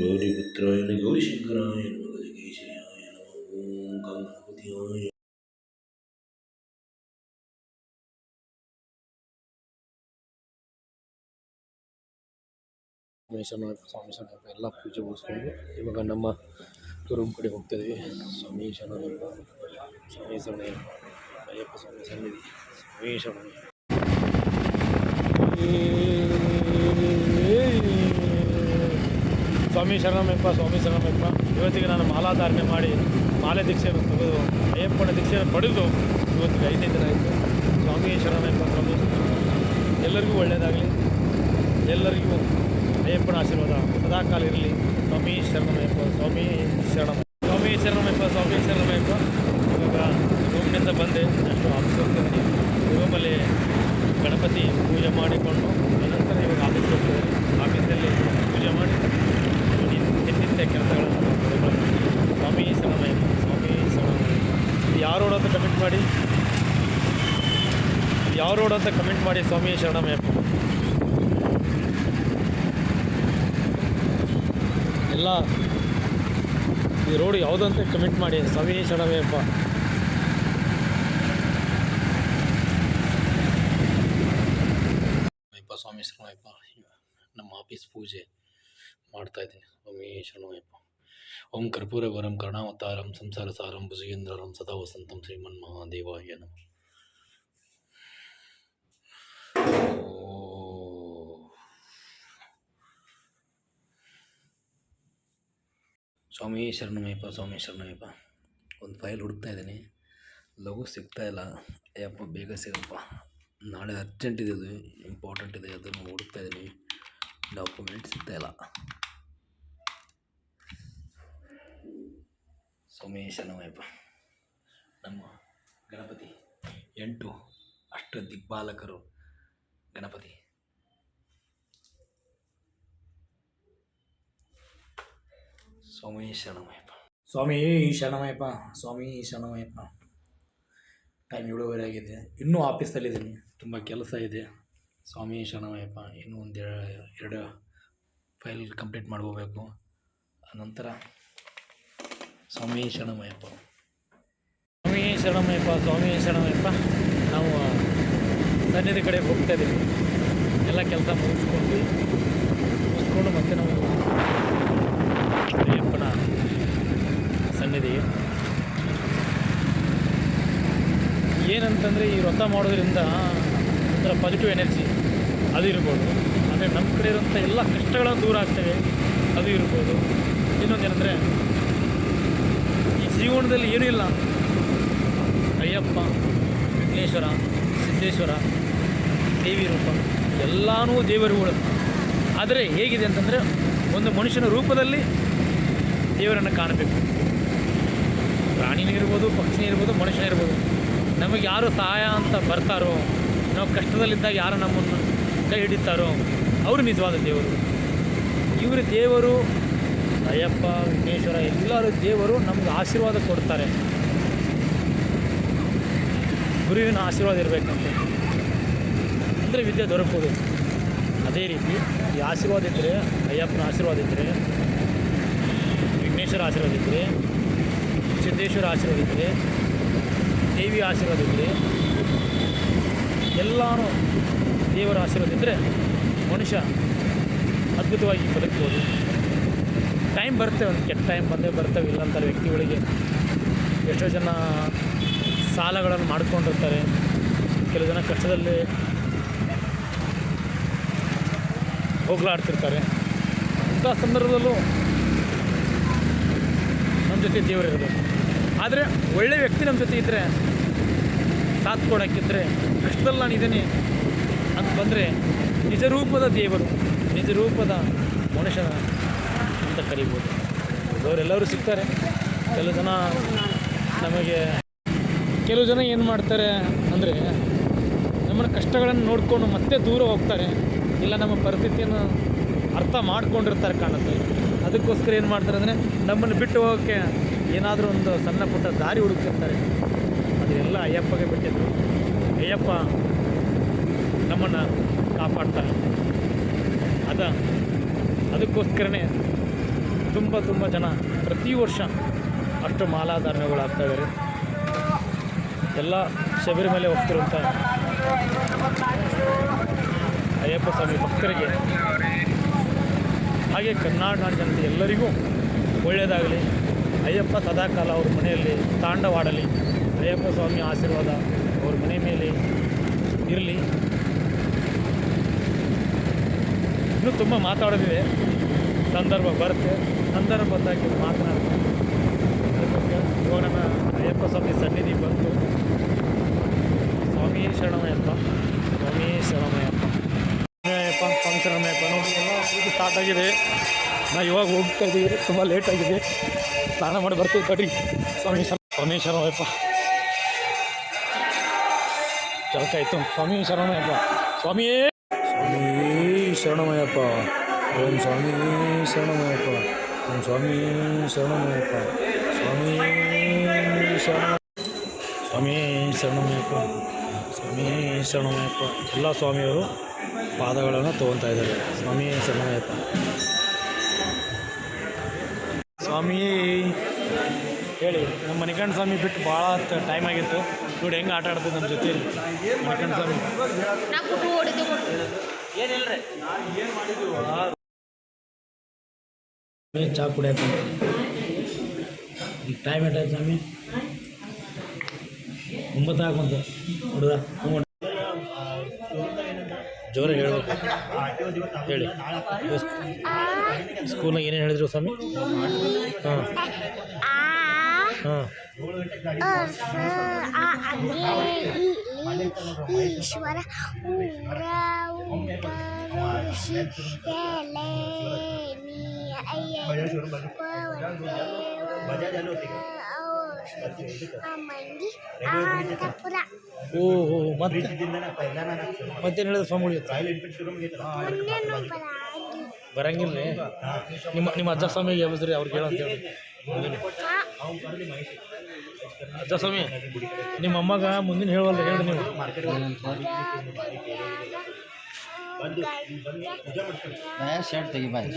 ಗೌರಿಪುತ್ರಾಯ ಗೌರಿಶಂಕರಾಯ ನಮಃ ಗಜಕೇಶಯಾಯ ನಮಃ ಓಂ ಗಂಗಾಪತಿಯಾಯ ಗಣೇಶನ ಸ್ವಾಮಿ ಶರಣಪ್ಪ ಎಲ್ಲ ಪೂಜೆ ಮುಗಿಸ್ಕೊಂಡು ಇವಾಗ ನಮ್ಮ ರೂಮ್ ಕಡೆ ಹೋಗ್ತಾ ಇದೀವಿ ಸ್ವಾಮಿ ಶರಣಪ್ಪ ಸ್ವಾಮಿ ಶರಣಯ್ಯಪ್ಪ ಅಯ್ಯಪ್ಪ ಸ್ವಾಮಿ ಸನ್ನಿಧಿ ಸ್ವಾಮಿ ಶರಣ ಸ್ವಾಮಿ ಶರಣಮಯ್ಯಪ್ಪ ಸ್ವಾಮಿ ಶರಣಮಯ್ಯಪ್ಪ ಇವತ್ತಿಗೆ ನಾನು ಮಾಲಾಧಾರಣೆ ಮಾಡಿ ಮಾಲೆ ದೀಕ್ಷೆಯನ್ನು ತೆಗೆದು, ಅಯ್ಯಪ್ಪನ ದೀಕ್ಷೆಯನ್ನು ಪಡೆದು ಇವತ್ತಿಗೆ ಐದನೇ ದಿನ ಆಯಿತು. ಸ್ವಾಮಿ ಶರಣಮಯ್ಯಪ್ಪ ಸ್ವಾಮಿ ಎಲ್ಲರಿಗೂ ಒಳ್ಳೆಯದಾಗಲಿ. ಎಲ್ಲರಿಗೂ ಅಯ್ಯಪ್ಪನ ಆಶೀರ್ವಾದ ಸದಾಕಾಲ ಇರಲಿ. ಸ್ವಾಮಿ ಶರಣಮಯ್ಯಪ್ಪ ಸ್ವಾಮಿ ಶರಣ ಸ್ವಾಮಿ ಶರಣಮಯ್ಯಪ್ಪ ಸ್ವಾಮಿ ಶರಣಮಯ್ಯಪ್ಪ ಇವಾಗ ರೂಮ್ನಿಂದ ಬಂದೆ. ಅಷ್ಟು ಆಫೀಸ್ ಹೋಗ್ತೀನಿ ರೂಮಲ್ಲಿ ಗಣಪತಿ ಪೂಜೆ ಮಾಡಿಕೊಂಡು ಅನಂತರ ಇವಾಗ ಆಫೀಸ್ ಹೋಗ್ತಿದ್ದೀನಿ ಆಫೀಸಲ್ಲಿ ಪೂಜೆ ಮಾಡಿ ನಿತ್ಯ ಕೆಲಸಗಳನ್ನು ಮಾಡ್ಕೊಂಡು ಸ್ವಾಮಿ ಶರಣಮಯ್ಯಪ್ಪ ಸ್ವಾಮಿ ಶರಣಮಯ್ಯಪ್ಪ ಇದು ಯಾವ ರೋಡ್ ಅಂತ ಕಮೆಂಟ್ ಮಾಡಿ ಇದು ಯಾವ ರೋಡ್ ಅಂತ ಕಮೆಂಟ್ ಮಾಡಿ ಸ್ವಾಮಿ ಶರಣಮಯ್ಯಪ್ಪ ಎಲ್ಲ ಈ ರೋಡ್ ಯಾವುದಂತ ಕಮೆಂಟ್ ಮಾಡಿ ಸ್ವಾಮಿ ಶರಣಮಯ್ಯಪ್ಪ ಸ್ವಾಮಿ ಶರಣಯ್ಯಪ್ಪ ನಮ್ಮ ಆಫೀಸ್ ಪೂಜೆ ಮಾಡ್ತಾ ಇದ್ದೀನಿ. ಸ್ವಾಮಿ ಶರಣಯ್ಯಪ್ಪ ಓಂ ಕರ್ಪೂರ ವರಂ ಕರ್ಣಾವತಾರಂ ಸಂಸಾರ ಸಾರಂ ಭುಜಗೇಂದ್ರರಂ ಸದಾ ವಸಂತಂ ಶ್ರೀಮನ್ ಮಹಾದೇವಾಯ ನಮಃ. ಸ್ವಾಮಿ ಶರಣಮಯ್ಯಪ್ಪ ಸ್ವಾಮಿ ಶರಣಮಯ್ಯಪ್ಪ. ಒಂದು ಫೈಲ್ ಹುಡುಕ್ತಾ ಇದ್ದೀನಿ. ಲಘು ಸಿಗ್ತಾ ಇಲ್ಲ. ಅಯ್ಯಪ್ಪ, ಬೇಗ ಸಿಗಪ್ಪ. ನಾಳೆ ಅರ್ಜೆಂಟ್ ಇದೆ ಅದು. ಇಂಪಾರ್ಟೆಂಟ್ ಇದೆ. ಅದನ್ನು ಹುಡುಕ್ತಾ ಇದ್ದೀನಿ. ಡಾಕ್ಯುಮೆಂಟ್ ಸಿಗ್ತಾ ಇಲ್ಲ. ಸ್ವಾಮಿ ಶರಣಮಯ್ಯಪ್ಪ. ನಮ್ಮ ಗಣಪತಿ. ಎಂಟು ಅಷ್ಟ ದಿಗ್ಪಾಲಕರು ಗಣಪತಿ. ಸ್ವಾಮಿ ಶರಣಮಯ್ಯಪ್ಪ. ಸ್ವಾಮಿ ಶರಣಮಯ್ಯಪ್ಪ ಸ್ವಾಮಿ ಶರಣಮಯ್ಯಪ್ಪ. ಟೈಮ್ ಏಳುವರೆ ಆಗಿದೆ. ಇನ್ನೂ ಆಫೀಸಲ್ಲಿದ್ದೀನಿ ತುಂಬ ಕೆಲಸ ಇದೆ. ಸ್ವಾಮಿ ಶರಣಮಯ್ಯಪ್ಪ ಇನ್ನೂ ಒಂದು ಎರಡು ಫೈಲ್ ಕಂಪ್ಲೀಟ್ ಮಾಡ್ಕೋಬೇಕು. ಅನಂತರ ಸ್ವಾಮಿ ಶರಣಮಯ್ಯಪ್ಪ. ಸ್ವಾಮಿ ಶರಣಮಯ್ಯಪ್ಪ ಸ್ವಾಮಿ ಶರಣಮಯ್ಯಪ್ಪ. ನಾವು ಸನ್ನಿಧಿ ಕಡೆ ಹೋಗ್ತಾ ಇದ್ದೀವಿ. ಎಲ್ಲ ಕೆಲಸ ಮುಗಿಸ್ಕೊಂಡು ಮುಗಿಸ್ಕೊಂಡು ಮತ್ತೆ ನಾವು ಅಯ್ಯಪ್ಪನ ಸನ್ನಿಧಿ. ಏನಂತಂದರೆ ಈ ವ್ರತ ಮಾಡೋದ್ರಿಂದ ಒಂಥರ ಪಾಸಿಟಿವ್ ಎನರ್ಜಿ ಅದು ಇರ್ಬೋದು. ಅಂದರೆ ನಮ್ಮ ಕಡೆ ಇರೋಂಥ ಎಲ್ಲ ಕಷ್ಟಗಳನ್ನು ದೂರ ಆಗ್ತವೆ, ಅದು ಇರ್ಬೋದು. ಇನ್ನೊಂದು ಏನಂದರೆ ಈ ಜೀವನದಲ್ಲಿ ಏನೂ ಇಲ್ಲ. ಅಯ್ಯಪ್ಪ ವಿಘ್ನೇಶ್ವರ, ಸಿದ್ದೇಶ್ವರ, ದೇವಿ ರೂಪ, ಎಲ್ಲನೂ ದೇವರುಗಳು. ಆದರೆ ಹೇಗಿದೆ ಅಂತಂದರೆ ಒಂದು ಮನುಷ್ಯನ ರೂಪದಲ್ಲಿ ದೇವರನ್ನು ಕಾಣಬೇಕು. ಪ್ರಾಣಿನೂ ಇರ್ಬೋದು ಪಕ್ಷಿನೇ ಇರ್ಬೋದು, ಮನುಷ್ಯನೇ ಇರ್ಬೋದು. ನಮಗೆ ಯಾರು ಸಹಾಯ ಅಂತ ಬರ್ತಾರೋ, ನಾವು ಕಷ್ಟದಲ್ಲಿದ್ದಾಗ ಯಾರು ನಮ್ಮನ್ನು ಕೈ ಹಿಡಿತಾರೋ, ಅವರು ನಿಜವಾದ ದೇವರು. ಇವರು ದೇವರು, ಅಯ್ಯಪ್ಪ, ವಿಘ್ನೇಶ್ವರ, ಎಲ್ಲರೂ ದೇವರು ನಮ್ಗೆ ಆಶೀರ್ವಾದ ಕೊಡ್ತಾರೆ. ಗುರುವಿನ ಆಶೀರ್ವಾದ ಇರಬೇಕಂತ. ಅಂದರೆ ವಿದ್ಯೆ ದೊರಕೋದು ಅದೇ ರೀತಿ ಈ ಆಶೀರ್ವಾದ ಇದ್ದರೆ ಅಯ್ಯಪ್ಪನ ಆಶೀರ್ವಾದ ಇದ್ದರೆ ವಿಘ್ನೇಶ್ವರ ಆಶೀರ್ವಾದ ಇದ್ದರೆ. ಸಿದ್ದೇಶ್ವರ ಆಶೀರ್ವಾದಿದ್ದರೆ ದೇವಿ ಆಶೀರ್ವಾದ ಎಲ್ಲರೂ ದೇವರ ಆಶೀರ್ವಾದಿದ್ದರೆ ಮನುಷ್ಯ ಅದ್ಭುತವಾಗಿ ಬದುಕ್ಬೋದು ಟೈಮ್ ಬರುತ್ತೆ ಒಂದು ಕೆಟ್ಟ ಟೈಮ್ ಬಂದೇ ಬರ್ತೇವೆ, ಇಲ್ಲಂತಾರೆ ವ್ಯಕ್ತಿಗಳಿಗೆ. ಎಷ್ಟೋ ಜನ ಸಾಲಗಳನ್ನು ಮಾಡ್ಕೊಂಡಿರ್ತಾರೆ. ಕೆಲವು ಜನ ಕಷ್ಟದಲ್ಲಿ ಹೋಗ್ಲಾಡ್ತಿರ್ತಾರೆ. ಅಂಥ ಸಂದರ್ಭದಲ್ಲೂ ಜೊತೆ ದೇವರಿರೋದು ಆದರೆ ಒಳ್ಳೆಯ ವ್ಯಕ್ತಿ ನಮ್ಮ ಜೊತೆ ಇದ್ದರೆ ಸಾಥ್ ಕೊಡೋಕ್ಕಿದ್ರೆ ಕಷ್ಟದಲ್ಲಿ ನಾನು ಇದ್ದೀನಿ ಅಂತ ಬಂದರೆ ನಿಜರೂಪದ ದೇವರು ನಿಜರೂಪದ ಮನುಷ್ಯನ ಅಂತ ಕರಿಬೋದು. ಅವರೆಲ್ಲರೂ ಸಿಗ್ತಾರೆ. ಕೆಲವು ಜನ ನಮಗೆ ಕೆಲವು ಜನ ಏನು ಮಾಡ್ತಾರೆ ಅಂದರೆ ನಮ್ಮನ್ನು ಕಷ್ಟಗಳನ್ನು ನೋಡಿಕೊಂಡು ಮತ್ತೆ ದೂರ ಹೋಗ್ತಾರೆ. ಇಲ್ಲ ನಮ್ಮ ಪರಿಸ್ಥಿತಿಯನ್ನು ಅರ್ಥ ಮಾಡ್ಕೊಂಡಿರ್ತಾರೆ ಕಾಣುತ್ತೆ. ಅದಕ್ಕೋಸ್ಕರ ಏನು ಮಾಡ್ತಾರೆ ಅಂದರೆ ನಮ್ಮನ್ನು ಬಿಟ್ಟು ಹೋಗೋಕ್ಕೆ ಏನಾದರೂ ಒಂದು ಸಣ್ಣ ಪುಟ್ಟ ದಾರಿ ಹುಡುಕ್ತಿರ್ತಾರೆ. ಅದೆಲ್ಲ ಅಯ್ಯಪ್ಪಗೆ ಬಿಟ್ಟಿದ್ದು ಅಯ್ಯಪ್ಪ ನಮ್ಮನ್ನು ಕಾಪಾಡ್ತಾರೆ ಅದ, ಅದಕ್ಕೋಸ್ಕರನೇ ತುಂಬ ತುಂಬ ಜನ ಪ್ರತಿ ವರ್ಷ ಅಷ್ಟು ಮಾಲಾಧಾರಣೆಗಳಾಗ್ತಾ ಇದ್ದಾರೆ ಎಲ್ಲ ಶಬರಿಮಲೆ ಹೋಗ್ತಿರುವಂಥ ಅಯ್ಯಪ್ಪ ಸ್ವಾಮಿ ಭಕ್ತರಿಗೆ ಹಾಗೆ ಕರ್ನಾಟಕ ಜನತೆ ಎಲ್ಲರಿಗೂ ಒಳ್ಳೆಯದಾಗಲಿ. ಅಯ್ಯಪ್ಪ ಸದಾಕಾಲ ಅವ್ರ ಮನೆಯಲ್ಲಿ ತಾಂಡವಾಡಲಿ. ಅಯ್ಯಪ್ಪ ಸ್ವಾಮಿ ಆಶೀರ್ವಾದ ಅವ್ರ ಮನೆ ಮೇಲೆ ಇರಲಿ. ಇನ್ನೂ ತುಂಬ ಮಾತಾಡೋದಿದೆ. ಸಂದರ್ಭ ಬರುತ್ತೆ. ಸಂದರ್ಭ ಬಂದಾಗಿ ಮಾತನಾಡ್ತೀನಿ ಇವಾಗ ನಮ್ಮ ಅಯ್ಯಪ್ಪ ಸ್ವಾಮಿ ಸನ್ನಿಧಿ ಬಂತು. ಸ್ವಾಮಿ ಶರಣಮಯ್ಯಪ್ಪ. ಸ್ವಾಮಿ ಶರಣಮಯ್ಯಪ್ಪ. ಸ್ವಾಮಿ ಶರಣಮಯ್ಯಪ್ಪ ನೋಡಿ, ಎಲ್ಲ ಪೂಜೆ ಸ್ಟಾರ್ಟ್ ಆಗಿದೆ. ನಾವು ಇವಾಗ ಹೋಗ್ತಾ ಇದ್ದೀವಿ ತುಂಬ ಲೇಟ್ ಆಗಿದೆ. ಸ್ನಾನ ಮಾಡಿ ಬರ್ತೀವಿ ಕಡ್ರಿ ಸ್ವಾಮಿ ಶರಣ ಸ್ವಾಮಿ ಶರಣಮಯ್ಯಪ್ಪ ಚೌಕಾಯ್ತು ಸ್ವಾಮಿ ಶರಣಮಯ್ಯಪ್ಪ ಸ್ವಾಮಿಯೇ ಸ್ವಾಮಿ ಶರಣಮಯ್ಯಪ್ಪ ಓಂ ಸ್ವಾಮಿ ಶರಣಮಯ್ಯಪ್ಪ ಓಂ ಸ್ವಾಮಿ ಶರಣಮಯ್ಯಪ್ಪ ಸ್ವಾಮಿ ಶರಣ ಸ್ವಾಮಿ ಶರಣಮಯ್ಯಪ್ಪ ಸ್ವಾಮಿ ಶರಣಮಯ್ಯಪ್ಪ ಎಲ್ಲ ಸ್ವಾಮಿಯವರು ಪಾದಗಳನ್ನು ತೊಗೊತಾ ಇದ್ದಾರೆ. ಸ್ವಾಮಿ ಶರಣಮಯ್ಯಪ್ಪ ಸ್ವಾಮಿ ಹೇಳಿ ನಮ್ಮ ಮಣಿಕಂಠ ಸ್ವಾಮಿ ಬಿಟ್ಟು ಭಾಳ ಟೈಮ್ ಆಗಿತ್ತು. ನೋಡಿ ಹೆಂಗೆ ಆಟ ಆಡ್ತಿದ್ದು ನಮ್ಮ ಜೊತೆ. ಮಣಿಕಂಠ ಸ್ವಾಮಿ. ಚಾ ಕುಡಿಯಕ್ಕೆ ಈಗ ಟೈಮ್ ಎಷ್ಟಾಯ್ತು ಸ್ವಾಮಿ? ಒಂಬತ್ತು ಹಾಕುಂತ ಹುಡುಗ ಜೋರಾಗಿ ಹೇಳ್ಬೇಕು. ಹೇಳಿ. ಸ್ಕೂಲ್ನಾಗ ಏನೇನು ಹೇಳಿದ್ರು ಸ್ವಾಮಿ? ಹಾಂ. ಹಾಂ. ಈಶ್ವರ ಊರ ಓ ಓ ಮತ್ತೆ? ಮತ್ತೇನು ಹೇಳಿದ್ರು ಸ್ವಾಮಿಗಳು ಬರಂಗಿಲ್ಲ. ರೀ ನಿಮ್ಮ ನಿಮ್ಮ ಅಜ್ಜ ಸ್ವಾಮಿಗೆ ಯಾವ್ದು ಅವ್ರಿಗೆ ಹೇಳಂತ ಹೇಳಿ ಅಜ್ಜ ಸ್ವಾಮಿ ನಿಮ್ಮ ಅಮ್ಮಗ ಮುಂದಿನ ಹೇಳುವಲ್ಲ ಹೇಳಿ ನೀವು. ಶರ್ಟ್ ತೆಗಿ ಬಾಯ್